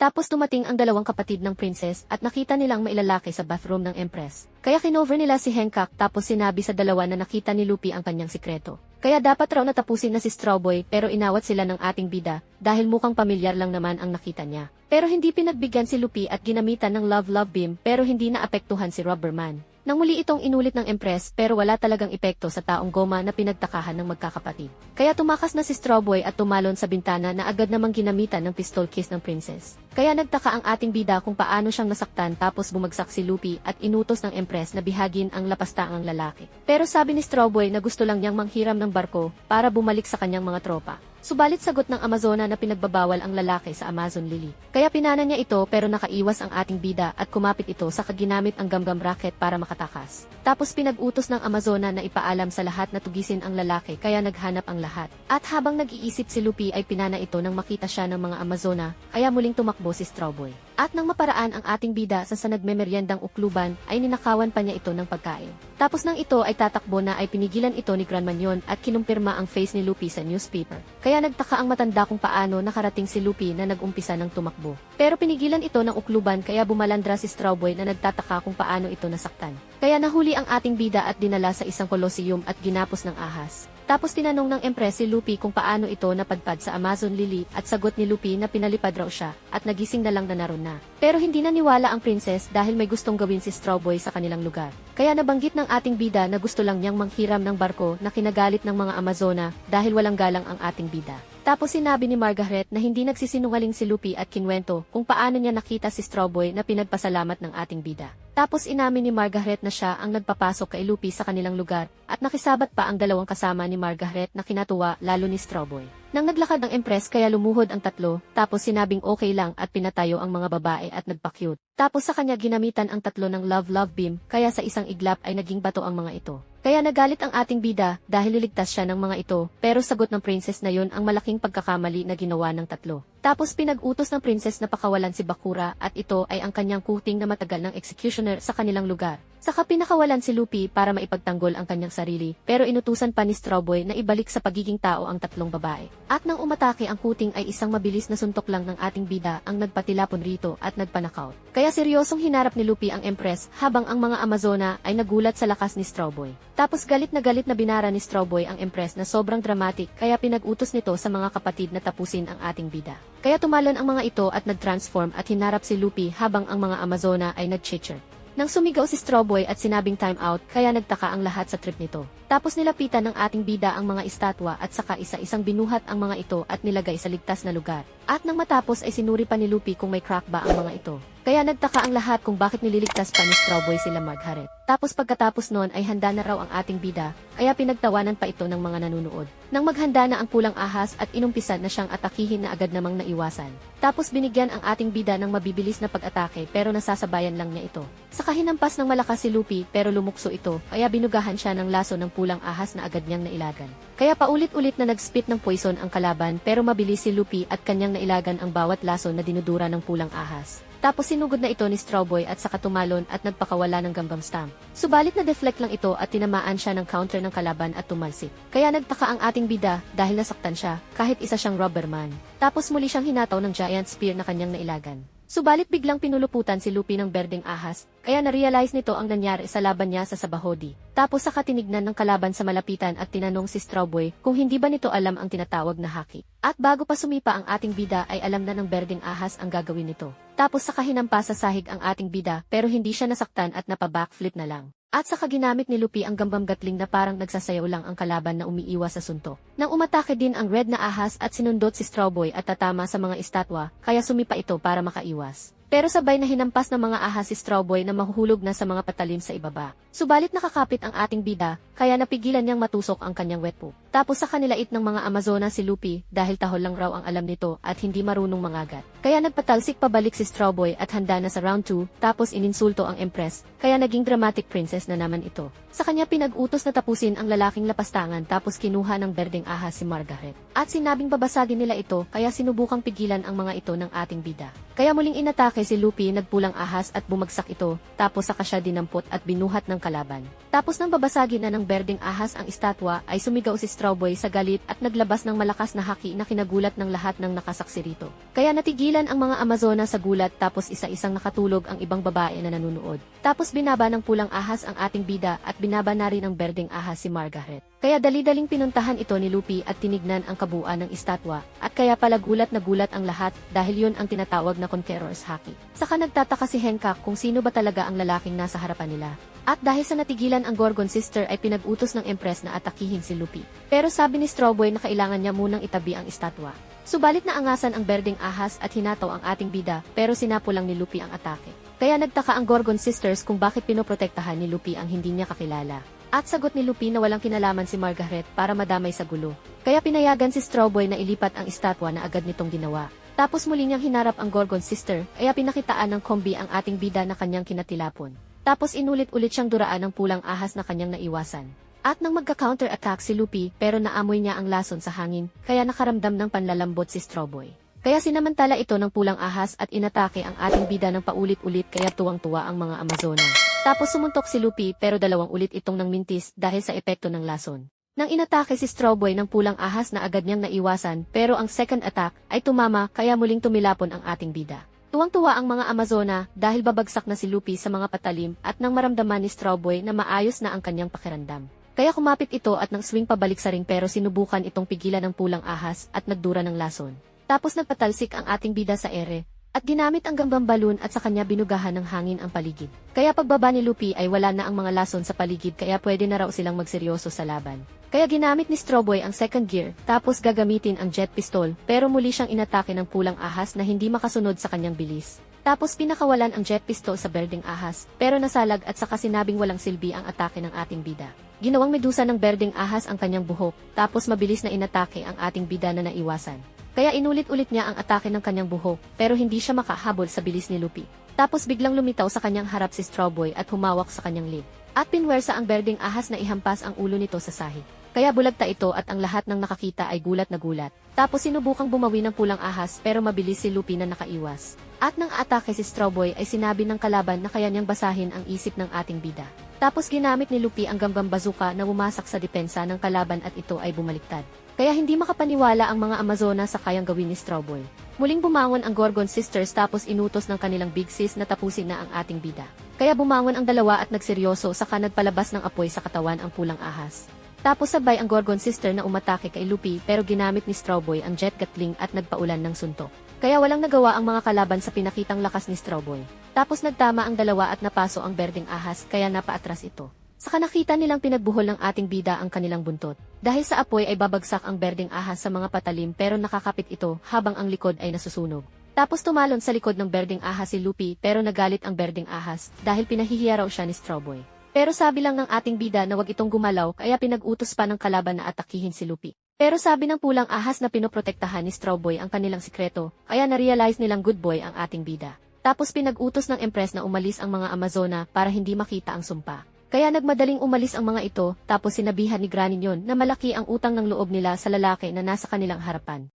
Tapos dumating ang dalawang kapatid ng princess at nakita nilang mailalaki sa bathroom ng empress. Kaya kinover nila si Hancock tapos sinabi sa dalawa na nakita ni Lupi ang kanyang sikreto. Kaya dapat raw natapusin na si Strawboy pero inawat sila ng ating bida dahil mukhang pamilyar lang naman ang nakita niya. Pero hindi pinagbigyan si Lupi at ginamitan ng Love Love Beam pero hindi naapektuhan si Rubberman. Nang muli itong inulit ng Empress pero wala talagang epekto sa taong goma na pinagtakahan ng magkakapatid. Kaya tumakas na si Strawboy at tumalon sa bintana na agad namang ginamitan ng pistol kiss ng princess. Kaya nagtaka ang ating bida kung paano siyang nasaktan tapos bumagsak si Lupi at inutos ng Empress na bihagin ang lapastaang lalaki. Pero sabi ni Strawboy na gusto lang niyang manghiram ng barko para bumalik sa kanyang mga tropa. Subalit sagot ng Amazona na pinagbabawal ang lalaki sa Amazon Lily. Kaya pinana niya ito pero nakaiwas ang ating bida at kumapit ito sa kaginamit ang gamgam racket para makatakas. Tapos pinag-utos ng Amazona na ipaalam sa lahat na tugisin ang lalaki kaya naghanap ang lahat. At habang nag-iisip si Lupi ay pinana ito nang makita siya ng mga Amazona kaya muling tumakbo si Strawboy. At nang maparaan ang ating bida sa sa nagmemeryendang ukluban ay ninakawan pa niya ito ng pagkain. Tapos nang ito ay tatakbo na ay pinigilan ito ni Gran Manyon at kinumpirma ang face ni Lupi sa newspaper. Kaya nagtaka ang matanda kung paano nakarating si Lupi na nag-umpisa ng tumakbo. Pero pinigilan ito ng ukluban kaya bumalandra si Strawboy na nagtataka kung paano ito nasaktan. Kaya nahuli ang ating bida at dinala sa isang kolosseum at ginapos ng ahas. Tapos tinanong ng Empress si Lupi kung paano ito napadpad sa Amazon Lily at sagot ni Lupi na pinalipad raw siya at nagising na lang na naroon na. Pero hindi naniwala ang princess dahil may gustong gawin si Strawboy sa kanilang lugar. Kaya nabanggit ng ating bida na gusto lang niyang manghiram ng barko na kinagalit ng mga Amazona dahil walang galang ang ating bida. Tapos sinabi ni Margaret na hindi nagsisinungaling si Lupi at kinwento kung paano niya nakita si Strawboy na pinagpasalamat ng ating bida. Tapos inamin ni Margaret na siya ang nagpapasok kay Lupi sa kanilang lugar at nakisabat pa ang dalawang kasama ni Margaret na kinatuwa lalo ni Strawboy. Nang naglakad ang Empress kaya lumuhod ang tatlo, tapos sinabing okay lang at pinatayo ang mga babae at nagpa-cute. Tapos sa kanya ginamitan ang tatlo ng Love Love Beam kaya sa isang iglap ay naging bato ang mga ito. Kaya nagalit ang ating bida dahil liligtas siya ng mga ito pero sagot ng princess na yon ang malaking pagkakamali na ginawa ng tatlo. Tapos pinag-utos ng princess na pakawalan si Bakura at ito ay ang kanyang kuting na matagal ng executioner sa kanilang lugar. Saka pinakawalan si Lupi para maipagtanggol ang kanyang sarili, pero inutusan pa ni Strawboy na ibalik sa pagiging tao ang tatlong babae. At nang umatake ang kuting ay isang mabilis na suntok lang ng ating bida ang nagpatilapon rito at nagpanakaw. Kaya seryosong hinarap ni Lupi ang Empress habang ang mga Amazona ay nagulat sa lakas ni Strawboy. Tapos galit na galit na binara ni Strawboy ang Empress na sobrang dramatic kaya pinag-utos nito sa mga kapatid na tapusin ang ating bida. Kaya tumalon ang mga ito at nag-transform at hinarap si Lupi habang ang mga Amazona ay nag-chicher. Nang sumigaw si Strawboy at sinabing time out, kaya nagtaka ang lahat sa trip nito. Tapos nilapitan ng ating bida ang mga estatwa at saka isa-isang binuhat ang mga ito at nilagay sa ligtas na lugar. At nang matapos ay sinuri pa ni Lupi kung may crack ba ang mga ito. Kaya nagtaka ang lahat kung bakit nililigtas pa ni Strawboy sila Margaret. Tapos pagkatapos noon ay handa na raw ang ating bida, kaya pinagtawanan pa ito ng mga nanunood. Nang maghanda na ang pulang ahas at inumpisan na siyang atakihin na agad namang naiwasan. Tapos binigyan ang ating bida ng mabibilis na pag-atake pero nasasabayan lang niya ito. Saka hinampas ng malakas si Lupi pero lumukso ito, kaya binugahan siya ng laso ng pulang ahas na agad niyang nailagan. Kaya paulit-ulit na nag-spit ng poison ang kalaban pero mabilis si Lupi at kanyang nailagan ang bawat laso na dinudura ng pulang ahas. Tapos sinugod na ito ni Strawboy at saka tumalon at nagpakawala ng gambang stamp. Subalit na deflect lang ito at tinamaan siya ng counter ng kalaban at tumalsik. Kaya nagtaka ang ating bida dahil nasaktan siya kahit isa siyang rubberman. Tapos muli siyang hinataw ng giant spear na kanyang nailagan. Subalit biglang pinuluputan si Lupi ng berdeng ahas, kaya na-realize nito ang nangyari sa laban niya sa Sabahodi. Tapos sa katinignan ng kalaban sa malapitan at tinanong si Strawboy kung hindi ba nito alam ang tinatawag na haki. At bago pa sumipa ang ating bida ay alam na ng berdeng ahas ang gagawin nito. Tapos sa kahinampa sa sahig ang ating bida pero hindi siya nasaktan at napa-backflip na lang. At saka ginamit ni Lupi ang gambang gatling na parang nagsasayaw lang ang kalaban na umiiwas sa suntok. Nang umatake din ang red na ahas at sinundot si Strawboy at tatama sa mga estatwa, kaya sumipa ito para makaiwas. Pero sabay na hinampas ng mga ahas si Strawboy na mahuhulog na sa mga patalim sa ibaba. Subalit nakakapit ang ating bida, kaya napigilan niyang matusok ang kanyang wet. Tapos sa kanilait ng mga Amazona si Lupi dahil tahol lang raw ang alam nito at hindi marunong mangagat. Kaya nagpatalsik pabalik si Strawboy at handa na sa round 2, tapos ininsulto ang Empress, kaya naging dramatic princess na naman ito. Sa kanya pinag-utos na tapusin ang lalaking lapastangan tapos kinuha ng berdeng ahas si Margaret. At sinabing babasagin nila ito kaya sinubukang pigilan ang mga ito ng ating bida. Kaya muling inatake si Lupi nagpulang ahas at bumagsak ito, tapos saka siya dinampot at binuhat ng kalaban. Tapos nang babasagin na ng berdeng ahas ang estatwa ay sumigaw si Strawboy sa galit at naglabas ng malakas na haki na kinagulat ng lahat ng nakasaksi rito. Kaya natigilan ang mga Amazona sa gulat tapos isa-isang nakatulog ang ibang babae na nanunood. Tapos binaba ng pulang ahas ang ating bida at binaba na rin ang berdeng ahas si Margaret. Kaya dali-daling pinuntahan ito ni Lupi at tinignan ang kabuuan ng estatwa at kaya pala gulat na gulat ang lahat dahil yun ang tinatawag na Conqueror's Haki. Saka nagtataka si Hancock kung sino ba talaga ang lalaking nasa harapan nila. At dahil sa natigilan ang Gorgon sister ay pinag-utos ng Empress na atakihin si Lupi. Pero sabi ni Strawboy na kailangan niya munang itabi ang estatwa. Subalit na angasan ang berdeng ahas at hinataw ang ating bida pero sinapo lang ni Lupi ang atake. Kaya nagtaka ang Gorgon sisters kung bakit pinoprotektahan ni Lupi ang hindi niya kakilala. At sagot ni Lupi na walang kinalaman si Margaret para madamay sa gulo. Kaya pinayagan si Strawboy na ilipat ang estatwa na agad nitong ginawa. Tapos muli niyang hinarap ang Gorgon sister, kaya pinakitaan ng kombi ang ating bida na kanyang kinatilapon. Tapos inulit-ulit siyang duraan ng pulang ahas na kanyang naiwasan. At nang magka-counter-attack si Lupi pero naamoy niya ang lason sa hangin, kaya nakaramdam ng panlalambot si Strawboy. Kaya sinamantala ito ng pulang ahas at inatake ang ating bida ng paulit-ulit kaya tuwang-tuwa ang mga Amazona. Tapos sumuntok si Lupi pero dalawang ulit itong nang mintis dahil sa epekto ng lason. Nang inatake si Strawboy ng pulang ahas na agad niyang naiwasan pero ang second attack ay tumama kaya muling tumilapon ang ating bida. Tuwang-tuwa ang mga Amazona dahil babagsak na si Lupi sa mga patalim at nang maramdaman ni Strawboy na maayos na ang kanyang pakiramdam. Kaya kumapit ito at nang swing pabalik sa ring pero sinubukan itong pigilan ng pulang ahas at nagdura ng lason. Tapos nagpatalsik ang ating bida sa ere at ginamit ang gambang balon at sa kanya binugahan ng hangin ang paligid. Kaya pagbaba ni Lupi ay wala na ang mga lason sa paligid kaya pwede na raw silang magseryoso sa laban. Kaya ginamit ni Strawboy ang second gear, tapos gagamitin ang jet pistol, pero muli siyang inatake ng pulang ahas na hindi makasunod sa kanyang bilis. Tapos pinakawalan ang jet pistol sa berdeng ahas, pero nasalag at saka sinabing walang silbi ang atake ng ating bida. Ginawang medusa ng berdeng ahas ang kanyang buhok, tapos mabilis na inatake ang ating bida na naiwasan. Kaya inulit-ulit niya ang atake ng kanyang buhok, pero hindi siya makahabol sa bilis ni Lupi. Tapos biglang lumitaw sa kanyang harap si Strawboy at humawak sa kanyang lid. At pinwersa ang berdeng ahas na ihampas ang ulo nito sa sahig. Kaya bulagta ito at ang lahat ng nakakita ay gulat na gulat. Tapos sinubukang bumawi ng pulang ahas pero mabilis si Lupi na nakaiwas. At nang atake si Strawboy ay sinabi ng kalaban na kaya niyang basahin ang isip ng ating bida. Tapos ginamit ni Lupi ang gambang bazuka na bumasak sa depensa ng kalaban at ito ay bumaliktad. Kaya hindi makapaniwala ang mga Amazona sa kayang gawin ni Strawboy. Muling bumangon ang Gorgon sisters tapos inutos ng kanilang big sis na tapusin na ang ating bida. Kaya bumangon ang dalawa at nagseryoso saka nagpalabas ng apoy sa katawan ang pulang ahas. Tapos sabay ang Gorgon sister na umatake kay Lupi pero ginamit ni Strawboy ang jet gatling at nagpaulan ng suntok. Kaya walang nagawa ang mga kalaban sa pinakitang lakas ni Strawboy. Tapos nagtama ang dalawa at napaso ang berdeng ahas kaya napaatras ito. Saka nakita nilang pinagbuhol ng ating bida ang kanilang buntot. Dahil sa apoy ay babagsak ang berdeng ahas sa mga patalim pero nakakapit ito habang ang likod ay nasusunog. Tapos tumalon sa likod ng berdeng ahas si Lupi pero nagalit ang berdeng ahas dahil pinahihiya raw siya ni Strawboy. Pero sabi lang ng ating bida na wag itong gumalaw kaya pinag-utos pa ng kalaban na atakihin si Lupi. Pero sabi ng pulang ahas na pinoprotektahan ni Strawboy ang kanilang sikreto, kaya na-realize nilang good boy ang ating bida. Tapos pinag-utos ng Empress na umalis ang mga Amazona para hindi makita ang sumpa. Kaya nagmadaling umalis ang mga ito, tapos sinabihan ni Graninyon na malaki ang utang ng loob nila sa lalaki na nasa kanilang harapan.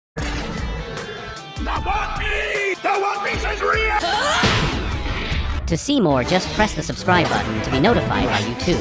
The One Piece! The One Piece is real! To see more, just press the subscribe button to be notified by YouTube.